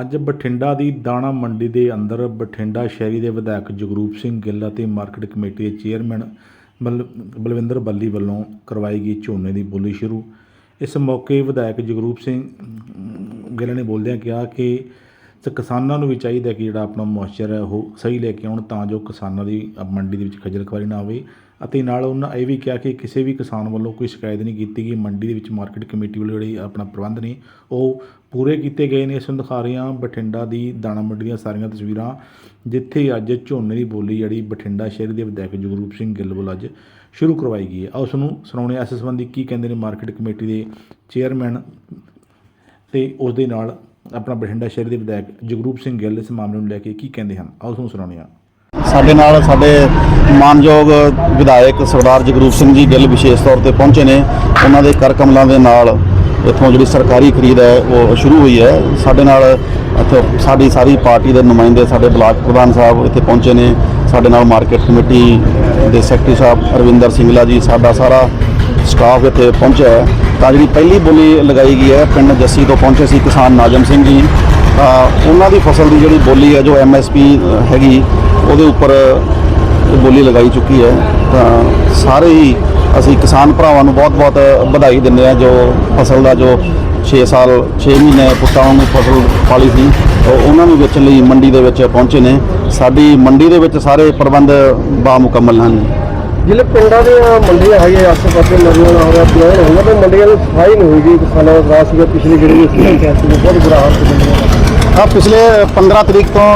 ਅੱਜ ਬਠਿੰਡਾ ਦੀ ਦਾਣਾ ਮੰਡੀ ਦੇ ਅੰਦਰ ਬਠਿੰਡਾ ਸ਼ਹਿਰੀ ਦੇ ਵਿਧਾਇਕ ਜਗਰੂਪ ਸਿੰਘ ਗਿੱਲ ਅਤੇ ਮਾਰਕੀਟ ਕਮੇਟੀ ਦੇ ਚੇਅਰਮੈਨ ਬਲ, ਬਲਵਿੰਦਰ ਬੱਲੀ ਵੱਲੋਂ ਕਰਵਾਈ ਗਈ ਝੋਨੇ ਦੀ ਬੋਲੀ ਸ਼ੁਰੂ। ਇਸ ਮੌਕੇ ਵਿਧਾਇਕ ਜਗਰੂਪ ਸਿੰਘ ਗਿੱਲ ਨੇ ਬੋਲਦਿਆਂ ਕਿਹਾ ਕਿ ਤੇ ਕਿਸਾਨਾਂ ਨੂੰ ਵੀ ਚਾਹੀਦਾ ਕਿ ਜਿਹੜਾ ਆਪਣਾ ਮੋਇਸਚਰ ਹੈ ਉਹ ਸਹੀ ਲੈ ਕੇ ਆਉਣ ਤਾਂ ਜੋ ਕਿਸਾਨਾਂ ਦੀ ਮੰਡੀ ਦੇ ਵਿੱਚ ਖੱਜਲ ਖੁਆਰੀ ਨਾ ਹੋਵੇ। ਅਤੇ ਨਾਲ ਉਹਨਾਂ ਇਹ ਵੀ ਕਿਹਾ ਕਿ ਕਿਸੇ ਵੀ ਕਿਸਾਨ ਵੱਲੋਂ ਕੋਈ ਸ਼ਿਕਾਇਤ ਨਹੀਂ ਕੀਤੀ ਗਈ। ਮੰਡੀ ਦੇ ਵਿੱਚ ਮਾਰਕੀਟ ਕਮੇਟੀ ਵੱਲੋਂ ਜਿਹੜੇ ਆਪਣਾ ਪ੍ਰਬੰਧ ਨੇ, ਉਹ ਪੂਰੇ ਕੀਤੇ ਗਏ ਨੇ। ਇਸ ਨੂੰ ਦਿਖਾ ਰਹੇ ਹਾਂ ਬਠਿੰਡਾ ਦੀ ਦਾਣਾ ਮੰਡੀ ਦੀਆਂ ਸਾਰੀਆਂ ਤਸਵੀਰਾਂ, ਜਿੱਥੇ ਅੱਜ ਝੋਨੇ ਦੀ ਬੋਲੀ ਜਿਹੜੀ ਬਠਿੰਡਾ ਸ਼ਹਿਰ ਦੇ ਵਿਧਾਇਕ ਜਗਰੂਪ ਸਿੰਘ ਗਿੱਲ ਵੱਲੋਂ ਅੱਜ ਸ਼ੁਰੂ ਕਰਵਾਈ ਗਈ ਹੈ। ਆਓ ਉਸ ਨੂੰ ਸੁਣਾਉਣੇ ਇਸ ਸੰਬੰਧੀ ਕੀ ਕਹਿੰਦੇ ਨੇ ਮਾਰਕੀਟ ਕਮੇਟੀ ਦੇ ਚੇਅਰਮੈਨ ਤੇ ਉਸ ਦੇ ਨਾਲ ਆਪਣਾ ਬਠਿੰਡਾ ਸ਼ਹਿਰ ਦੇ ਵਿਧਾਇਕ ਜਗਰੂਪ ਸਿੰਘ ਗਿੱਲ ਇਸ ਮਾਮਲੇ ਨੂੰ ਲੈ ਕੇ ਕੀ ਕਹਿੰਦੇ ਹਨ? ਆਓ ਤੁਹਾਨੂੰ ਸੁਣਾਉਂਦੇ ਹਾਂ। ਸਾਡੇ ਨਾਲ ਸਾਡੇ ਮਾਨਯੋਗ ਵਿਧਾਇਕ ਸਰਦਾਰ ਜਗਰੂਪ ਸਿੰਘ ਜੀ ਗਿੱਲ ਵਿਸ਼ੇਸ਼ ਤੌਰ ਤੇ ਪਹੁੰਚੇ ਨੇ। ਉਹਨਾਂ ਦੇ ਕਰ ਕਮਲਾਂ ਦੇ ਨਾਲ ਇੱਥੋਂ ਜਿਹੜੀ ਸਰਕਾਰੀ ਖਰੀਦ ਹੈ, ਉਹ ਸ਼ੁਰੂ ਹੋਈ ਹੈ। ਸਾਡੇ ਨਾਲ ਇੱਥੇ ਸਾਡੀ ਸਾਰੀ ਪਾਰਟੀ ਦੇ ਨੁਮਾਇੰਦੇ ਸਾਡੇ ਬਲਾਕ ਪ੍ਰਧਾਨ ਸਾਹਿਬ ਇੱਥੇ ਪਹੁੰਚੇ ਨੇ। ਸਾਡੇ ਨਾਲ ਮਾਰਕੀਟ ਕਮੇਟੀ ਦੇ ਸੈਕਟਰੀ ਸਾਹਿਬ ਅਰਵਿੰਦਰ ਸਿੰਘਲਾ ਜੀ, ਸਾਡਾ ਸਾਰਾ ਸਟਾਫ ਇੱਥੇ ਪਹੁੰਚਿਆ ਹੈ। ਤਾਂ ਜਿਹੜੀ ਪਹਿਲੀ ਬੋਲੀ ਲਗਾਈ ਗਈ ਹੈ, ਪਿੰਡ ਜੱਸੀ ਤੋਂ ਪਹੁੰਚੇ ਸੀ ਕਿਸਾਨ ਨਾਜਮ ਸਿੰਘ ਜੀ। ਉਹਨਾਂ ਦੀ ਫਸਲ ਦੀ ਜਿਹੜੀ ਬੋਲੀ ਹੈ, ਜੋ ਐਮਐਸਪੀ ਹੈਗੀ ਉਹਦੇ ਉੱਪਰ ਬੋਲੀ ਲਗਾਈ ਚੁੱਕੀ ਹੈ। ਤਾਂ ਸਾਰੇ ਹੀ ਅਸੀਂ ਕਿਸਾਨ ਭਰਾਵਾਂ ਨੂੰ ਬਹੁਤ-ਬਹੁਤ ਵਧਾਈ ਦਿੰਦੇ ਹਾਂ ਜੋ ਫਸਲ ਦਾ ਜੋ 6 ਸਾਲ 6 ਮਹੀਨੇ ਪੁੱਤਾਂ ਵਾਂਗੂ ਫਸਲ ਪਾਲੀ ਸੀ ਉਹ ਉਹਨਾਂ ਨੂੰ ਵੇਚਣ ਲਈ ਮੰਡੀ ਦੇ ਵਿੱਚ ਪਹੁੰਚੇ ਨੇ। ਸਾਡੀ ਮੰਡੀ ਦੇ ਵਿੱਚ ਸਾਰੇ ਪ੍ਰਬੰਧ ਬਾ ਮੁਕੰਮਲ ਹਨ। ਜਿਹੜੇ ਪਿੰਡਾਂ ਦੀਆਂ ਮੰਡੀਆਂ ਹੈਗੀਆਂ ਆਸੇ-ਪਾਸੇ ਨਦੀਆਂ ਨਾਲ ਹੋਇਆ ਪਲਾਨ ਹੋਊਗਾ ਤੇ ਮੰਡੀਆਂ ਦੀ ਸਫ਼ਾਈ ਨਹੀਂ ਹੋਈਗੀ ਕਿਸਾਨਾਂ ਦਾ ਰਾਸ ਸੀਗਾ ਪਿਛਲੀ ਜਿਹੜੀ ਬਹੁਤ ਬੁਰਾ ਹਾਲ ਸੀ ਮੰਡੀਆਂ ਦਾ। ਆ ਪਿਛਲੇ 15 ਤਰੀਕ ਤੋਂ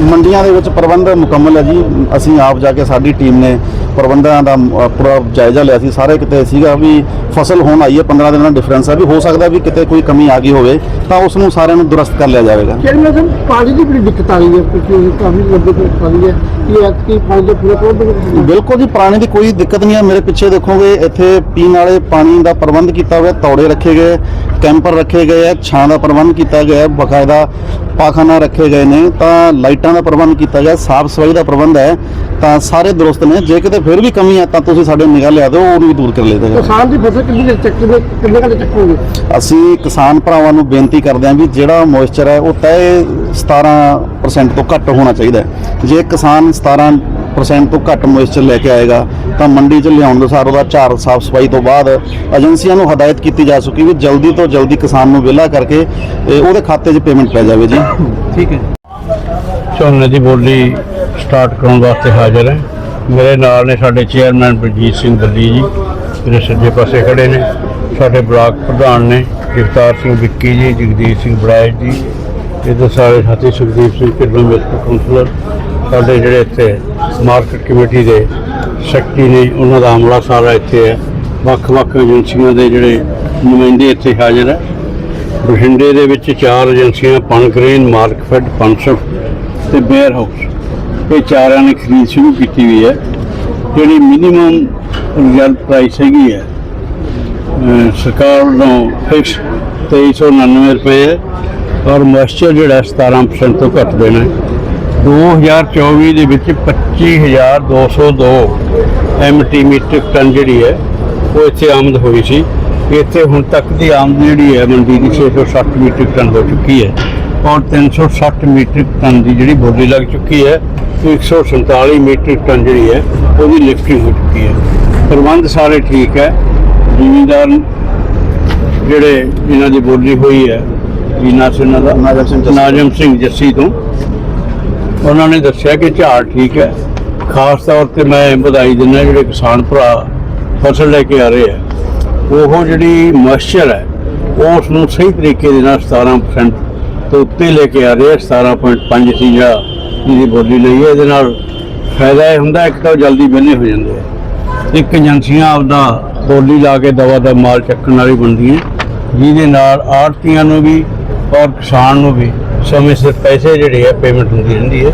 ਮੰਡੀਆਂ ਦੇ ਵਿੱਚ ਪ੍ਰਬੰਧ ਮੁਕੰਮਲ ਹੈ ਜੀ। ਅਸੀਂ ਆਪ ਜਾ ਕੇ ਸਾਡੀ ਟੀਮ ਨੇ ਪ੍ਰਬੰਧਾਂ ਦਾ ਪੂਰਾ ਜਾਇਜ਼ਾ ਲਿਆ ਸੀ। ਸਾਰੇ ਕਿਤੇ ਸੀਗਾ ਵੀ ਫਸਲ ਹੁਣ ਆਈ ਹੈ 15 ਦਿਨਾਂ ਦਾ ਡਿਫਰੈਂਸ ਹੈ ਵੀ ਹੋ ਸਕਦਾ ਵੀ ਕਿਤੇ ਕੋਈ ਕਮੀ ਆ ਗਈ ਹੋਵੇ ਤਾਂ ਉਸ ਨੂੰ ਸਾਰਿਆਂ ਨੂੰ ਦੁਰਸਤ ਕਰ ਲਿਆ ਜਾਵੇਗਾ। ਕਿਹੜੀ ਸਰ? ਪਾਣੀ ਦੀ ਬੜੀ ਦਿੱਕਤ ਆ ਰਹੀ ਹੈ ਕਿਉਂਕਿ ਕਾਫੀ ਲੰਬੇ ਤੋਂ ਆ ਰਹੀ ਹੈ। ਕਿ ਐਤਕੀ ਪਾਣੀ ਦਾ ਪੂਰਾ ਪ੍ਰਬੰਧ ਬਿਲਕੁਲ ਜੀ ਪਾਣੀ ਦੀ ਕੋਈ ਦਿੱਕਤ ਨਹੀਂ ਹੈ। ਮੇਰੇ ਪਿੱਛੇ ਦੇਖੋਗੇ ਇੱਥੇ ਪੀਣ ਵਾਲੇ ਪਾਣੀ ਦਾ ਪ੍ਰਬੰਧ ਕੀਤਾ ਹੋਇਆ ਤੌੜੇ ਰੱਖੇ ਗਏ ਕੈਂਪਰ ਰੱਖੇ ਗਏ ਹੈ ਛਾਂ ਦਾ ਪ੍ਰਬੰਧ ਕੀਤਾ ਗਿਆ ਹੈ ਬਕਾਇਦਾ ਪਾਖਾਨਾ ਰੱਖੇ ਗਏ ਨੇ ਤਾਂ ਲਾਈਟਾਂ ਦਾ ਪ੍ਰਬੰਧ ਕੀਤਾ ਗਿਆ ਸਾਫ਼ ਸਫ਼ਾਈ ਦਾ ਪ੍ਰਬੰਧ ਹੈ। ਤਾਂ ਸਾਰੇ ਦਰੁਸਤ ਨੇ। ਜੇ ਕਿਤੇ ਫਿਰ ਵੀ ਕਮੀ ਹੈ ਤਾਂ ਤੁਸੀਂ ਸਾਡੇ ਨਿਗਾਹ ਲਿਆ ਦਿਓ ਉਹਨੂੰ ਵੀ ਦੂਰ ਕਰ ਲਿਆ ਜਾਏਗਾ। ਕਿਸਾਨ ਦੀ ਫਸਲ ਕਿੰਨੀ ਦੇਰ ਚੱਕ ਕਿੰਨੇ ਕਿੰਨੇ ਘੰਟੇ ਚੱਕੋਗੇ? ਅਸੀਂ ਕਿਸਾਨ ਭਰਾਵਾਂ ਨੂੰ ਬੇਨਤੀ ਕਰਦੇ ਹਾਂ ਵੀ ਜਿਹੜਾ ਮੋਇਸਚਰ ਹੈ ਉਹ ਤੈਅ 17% ਤੋਂ ਘੱਟ ਹੋਣਾ ਚਾਹੀਦਾ ਹੈ। ਜੇ ਕਿਸਾਨ 17% ਤੋਂ ਘੱਟ ਮੋਇਸਚਰ ਲੈ ਕੇ ਆਏਗਾ ਤਾਂ ਮੰਡੀ 'ਚ ਲਿਆਉਣ ਦੇ ਸਾਰ ਉਹਦਾ ਝਾੜ ਸਾਫ਼ ਸਫ਼ਾਈ ਤੋਂ ਬਾਅਦ ਏਜੰਸੀਆਂ ਨੂੰ ਹਦਾਇਤ ਕੀਤੀ ਜਾ ਚੁੱਕੀ ਵੀ ਜਲਦੀ ਤੋਂ ਜਲਦੀ ਕਿਸਾਨ ਨੂੰ ਵਿਹਲਾ ਕਰਕੇ ਤੇ ਉਹਦੇ ਖਾਤੇ 'ਚ ਪੇਮੈਂਟ ਪੈ ਜਾਵੇ ਜੀ। ਠੀਕ ਹੈ। ਝੋਨੇ ਦੀ ਬੋਲੀ ਸਟਾਰਟ ਕਰਾਉਣ ਵਾਸਤੇ ਹਾਜ਼ਰ ਹੈ। ਮੇਰੇ ਨਾਲ ਨੇ ਸਾਡੇ ਚੇਅਰਮੈਨ ਬਲਜੀਤ ਸਿੰਘ ਬੱਲੀ ਜੀ ਮੇਰੇ ਸੱਜੇ ਪਾਸੇ ਖੜੇ ਨੇ। ਸਾਡੇ ਬਲਾਕ ਪ੍ਰਧਾਨ ਨੇ ਜਗਤਾਰ ਸਿੰਘ ਵਿੱਕੀ ਜੀ ਜਗਦੀਪ ਸਿੰਘ ਬੜਾਇਜ ਜੀ, ਇਹਦੇ ਸਾਰੇ ਸਾਥੀ ਸੁਖਦੀਪ ਸਿੰਘ ਢਿੱਲੋਂ ਮਿਸਟਰ ਕਾਉਂਸਲਰ ਸਾਡੇ ਜਿਹੜੇ ਇੱਥੇ ਮਾਰਕੀਟ ਕਮੇਟੀ ਦੇ ਸੈਕਟਰੀ ਨੇ, ਉਹਨਾਂ ਦਾ ਅਮਲਾ ਸਾਰਾ ਇੱਥੇ ਹੈ। ਵੱਖ-ਵੱਖ ਏਜੰਸੀਆਂ ਦੇ ਜਿਹੜੇ ਨੁਮਾਇੰਦੇ ਇੱਥੇ ਹਾਜ਼ਰ ਹੈ। ਬਠਿੰਡੇ ਦੇ ਵਿੱਚ ਚਾਰ ਏਜੰਸੀਆਂ ਪਨਗ੍ਰੇਨ ਮਾਰਕਫੈਡ ਪੰਸਫ ਤੇ ਬੇਅਰ ਹਾਊਸ। ਇਹ ਚਾਰਾਂ ਨੇ ਖਰੀਦ ਸ਼ੁਰੂ ਕੀਤੀ ਹੋਈ ਹੈ। ਜਿਹੜੀ ਮਿਨੀਮਮ ਰਿਜ਼ਲਟ ਪ੍ਰਾਈਸ ਹੈਗੀ ਹੈ ਸਰਕਾਰ ਨੂੰ ਫਿਕਸ 2399 ਰੁਪਏ ਹੈ ਔਰ ਮੋਇਸਚਰ ਜਿਹੜਾ 17% ਤੋਂ ਘੱਟ ਦੇਣਾ ਹੈ। 2024 ਦੇ ਵਿੱਚ 25202 ਐਮਟੀ ਮੀਟ੍ਰਿਕ ਟਨ ਜਿਹੜੀ ਹੈ, ਉਹ ਇੱਥੇ ਆਮਦ ਹੋਈ ਸੀ। ਇੱਥੇ ਹੁਣ ਤੱਕ ਦੀ ਆਮਦ ਜਿਹੜੀ ਹੈ ਮੰਡੀ ਦੀ 660 ਮੀਟ੍ਰਿਕ ਟਨ ਹੋ ਚੁੱਕੀ ਹੈ ਔਰ 360 ਮੀਟ੍ਰਿਕ ਟਨ ਦੀ ਜਿਹੜੀ ਬੋਲੀ ਲੱਗ ਚੁੱਕੀ ਹੈ 147 ਮੀਟ੍ਰਿਕ ਟਨ ਜਿਹੜੀ ਹੈ ਉਹਦੀ ਲਿਫਟਿੰਗ ਹੋ ਚੁੱਕੀ ਹੈ। ਪ੍ਰਬੰਧ ਸਾਰੇ ਠੀਕ ਹੈ। ਜ਼ਿਮੀਂਦਾਰ ਜਿਹੜੇ ਇਹਨਾਂ ਦੀ ਬੋਲੀ ਹੋਈ ਹੈ ਜੀਨਾ ਸਿੰਘ ਦਾ ਨਾਜਮ ਸਿੰਘ ਜੱਸੀ। ਨਾਜਮ ਸਿੰਘ ਜੱਸੀ ਤੋਂ। ਉਹਨਾਂ ਨੇ ਦੱਸਿਆ ਕਿ ਝਾੜ ਠੀਕ ਹੈ। ਖਾਸ ਤੌਰ ਤੇ ਮੈਂ ਵਧਾਈ ਦਿੰਦਾ ਜਿਹੜੇ ਕਿਸਾਨ ਭਰਾ ਫਸਲ ਲੈ ਕੇ ਆ ਰਹੇ ਆ ਉਹ ਜਿਹੜੀ ਮੋਇਸਚਰ ਹੈ ਉਸ ਨੂੰ ਸਹੀ ਤਰੀਕੇ ਦੇ ਨਾਲ 17% ਤੋਂ ਉੱਤੇ ਲੈ ਕੇ ਆ ਰਹੇ ਆ 17.5 ਸੀ ਜਾਂ ਜਿਹਦੀ ਬੋਲੀ ਲਈ ਹੈ। ਇਹਦੇ ਨਾਲ ਫਾਇਦਾ ਇਹ ਹੁੰਦਾ, ਇੱਕ ਤਾਂ ਉਹ ਜਲਦੀ ਵਿਹਲੇ ਹੋ ਜਾਂਦੇ ਆ। ਇੱਕ ਏਜੰਸੀਆਂ ਆਪਦਾ ਬੋਲੀ ਲਾ ਕੇ ਦਵਾ ਦਾ ਮਾਲ ਚੱਕਣ ਵਾਲੀ ਬਣਦੀਆਂ। ਜਿਹਦੇ ਨਾਲ ਆੜਤੀਆਂ ਨੂੰ ਵੀ ਔਰ ਕਿਸਾਨ ਨੂੰ ਵੀ ਸਮੇਂ ਸਿਰ ਪੈਸੇ ਜਿਹੜੇ ਆ ਪੇਮੈਂਟ ਹੁੰਦੀ ਰਹਿੰਦੀ ਹੈ।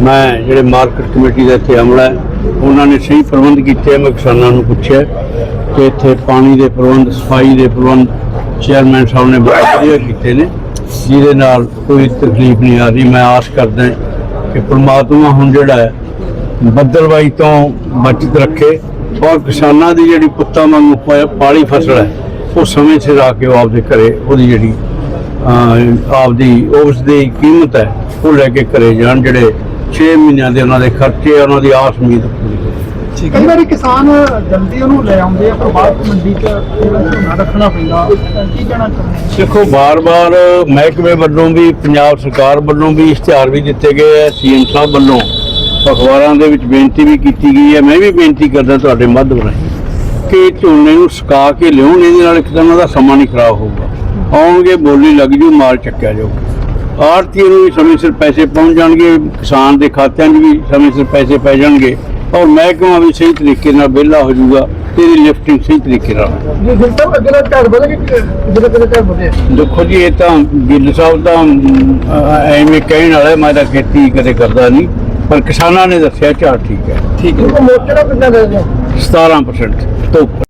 ਮੈਂ ਜਿਹੜੇ ਮਾਰਕੀਟ ਕਮੇਟੀ ਦਾ ਇੱਥੇ ਅਮਲਾ ਹੈ, ਉਹਨਾਂ ਨੇ ਸਹੀ ਪ੍ਰਬੰਧ ਕੀਤੇ ਮੈਂ ਕਿਸਾਨਾਂ ਨੂੰ ਪੁੱਛਿਆ ਕਿ ਇੱਥੇ ਪਾਣੀ ਦੇ ਪ੍ਰਬੰਧ, ਸਫ਼ਾਈ ਦੇ ਪ੍ਰਬੰਧ ਚੇਅਰਮੈਨ ਸਾਹਿਬ ਨੇ ਬਹੁਤ ਵਧੀਆ ਕੀਤੇ ਨੇ, ਜਿਹਦੇ ਨਾਲ ਕੋਈ ਤਕਲੀਫ ਨਹੀਂ ਆ ਰਹੀ। ਮੈਂ ਆਸ ਕਰਦਾ ਕਿ ਪ੍ਰਮਾਤਮਾ ਹੁਣ ਜਿਹੜਾ ਹੈ, ਬੱਦਲਵਾਈ ਤੋਂ ਬਚਤ ਰੱਖੇ ਔਰ ਕਿਸਾਨਾਂ ਦੀ ਜਿਹੜੀ ਪੁੱਤਾਂ ਵਾਂਗੂ ਪਾਲੀ ਫਸਲ ਹੈ, ਉਹ ਸਮੇਂ ਸਿਰ ਆ ਕੇ ਉਹ ਆਪਦੇ ਘਰੇ ਉਹਦੀ ਜਿਹੜੀ ਆਪਦੀ ਉਸ ਦੀ ਕੀਮਤ ਹੈ, ਉਹ ਲੈ ਕੇ ਘਰੇ ਜਾਣ ਜਿਹੜੇ 6 ਮਹੀਨਿਆਂ ਦੇ ਉਹਨਾਂ ਦੇ ਖਰਚੇ ਉਹਨਾਂ ਦੀ ਆਸ ਉਮੀਦ ਪੂਰੀ ਕਈ ਵਾਰੀ ਕਿਸਾਨ ਜਲਦੀ ਉਹਨੂੰ ਲੈ ਆਉਂਦੇ ਆ ਪਰ ਬਾਅਦ ਮੰਡੀ 'ਚ ਝੋਨਾ ਰੱਖਣਾ ਪੈਂਦਾ। ਕੀ ਕਹਿਣਾ ਚਾਹੁੰਦੇ? ਦੇਖੋ ਬਾਰ-ਬਾਰ ਮਹਿਕਮੇ ਵੱਲੋਂ ਵੀ ਪੰਜਾਬ ਸਰਕਾਰ ਵੱਲੋਂ ਵੀ ਇਸ਼ਤਿਹਾਰ ਵੀ ਦਿੱਤੇ ਗਏ ਹੈ ਸੀਐਮ ਸਾਹਿਬ ਵੱਲੋਂ। ਅਖਬਾਰਾਂ ਦੇ ਵਿੱਚ ਬੇਨਤੀ ਵੀ ਕੀਤੀ ਗਈ ਹੈ। ਮੈਂ ਵੀ ਬੇਨਤੀ ਕਰਦਾ ਤੁਹਾਡੇ ਮਾਧਿਅਮ ਰਾਹੀਂ ਕਿ ਝੋਨੇ ਨੂੰ ਸੁਕਾ ਕੇ ਲਿਆਉਣ ਇਹਦੇ ਨਾਲ ਇੱਕ ਤਾਂ ਉਹਨਾਂ ਦਾ ਸਮਾਂ ਨਹੀਂ ਖਰਾਬ ਹੋਊਗਾ। ਆਉਣਗੇ ਬੋਲੀ ਲੱਗ ਜੂ ਮਾਲ ਚੱਕਿਆ ਜਾਊਗਾ। ਆੜਤੀ ਨੂੰ ਵੀ ਸਮੇਂ ਸਿਰ ਪੈਸੇ ਪਹੁੰਚ ਜਾਣਗੇ ਕਿਸਾਨ ਦੇ ਖਾਤਿਆਂ 'ਚ ਵੀ ਸਮੇਂ ਸਿਰ ਪੈਸੇ ਪੈ ਜਾਣਗੇ। ਔਰ ਮਹਿਕਮਾ ਵੀ ਸਹੀ ਤਰੀਕੇ ਨਾਲ ਵਿਹਲਾ ਹੋ ਜਾਊਗਾ ਤੇ ਇਹਦੀ ਲਿਫਟਿੰਗ ਸਹੀ ਤਰੀਕੇ ਨਾਲ। ਜੀ ਫਿਰ ਤਾਂ ਅੱਗੇ ਨਾਲ ਝੜ ਵਧੇ ਕਿ ਜਿਹੜੇ ਕਿਤੇ ਝੜ ਵਧੇ ਦੇਖੋ ਜੀ ਇਹ ਤਾਂ ਗਿੱਲ ਸਾਹਿਬ ਅਮ, ਅਹ, ਐਵੇਂ ਕਹਿਣ ਵਾਲਾ ਹੈ, ਮੈਂ ਤਾਂ ਖੇਤੀ ਕਦੇ ਕਰਦਾ ਨਹੀਂ ਪਰ ਕਿਸਾਨਾਂ ਨੇ ਦੱਸਿਆ ਝਾੜ ਠੀਕ ਹੈ। ਠੀਕ ਹੈ। ਮੋਟਰ ਕਿੰਨਾ ਦੇ 17% ਤੋਂ ਉੱਪਰ।